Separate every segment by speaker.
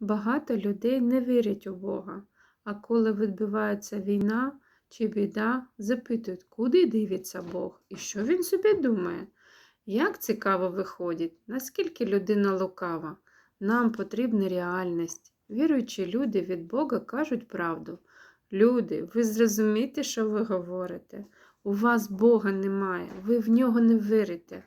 Speaker 1: Багато людей не вірять у Бога, а коли відбувається війна чи біда, запитують, куди дивиться Бог і що він собі думає. Як цікаво виходить, наскільки людина лукава. Нам потрібна реальність. Віруючі люди від Бога кажуть правду. Люди, ви зрозумієте, що ви говорите. У вас Бога немає, ви в нього не вірите,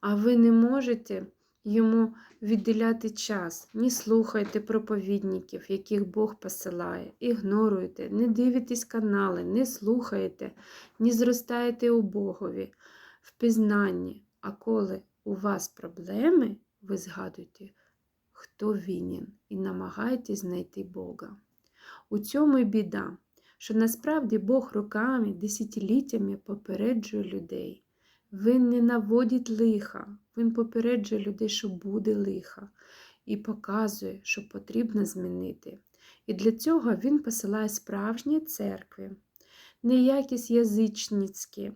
Speaker 1: а ви не можете йому відділяти час. Не слухайте проповідників, яких Бог посилає, ігноруйте, не дивитесь канали, не слухайте, не зростаєте у Богові в пізнанні. А коли у вас проблеми, ви згадуйте, хто винен, і намагайтесь знайти Бога. У цьому й біда, що насправді Бог роками, десятиліттями попереджує людей. Він не наводить лиха, він попереджує людей, що буде лиха, і показує, що потрібно змінити. І для цього він посилає справжні церкви, не якісь язичницькі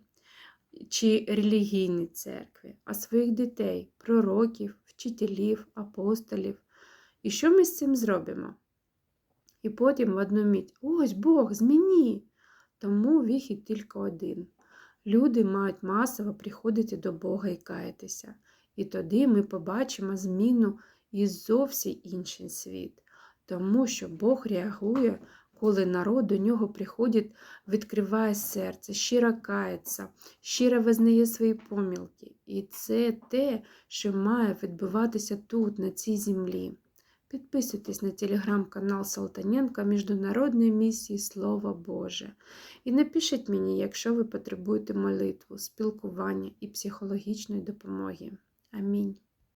Speaker 1: чи релігійні церкви, а своїх дітей, пророків, вчителів, апостолів. І що ми з цим зробимо? І потім в одну мить ось Бог, зміні. Тому вихід тільки один. Люди мають масово приходити до Бога і каятися. І тоді ми побачимо зміну і зовсім інший світ. Тому що Бог реагує, коли народ до нього приходить, відкриває серце, щиро кається, щиро визнає свої помилки. І це те, що має відбуватися тут, на цій землі. Підписуйтесь на телеграм-канал Салтаненка Міжнародної місії Слово Боже. І напишіть мені, якщо ви потребуєте молитву, спілкування і психологічної допомоги. Амінь.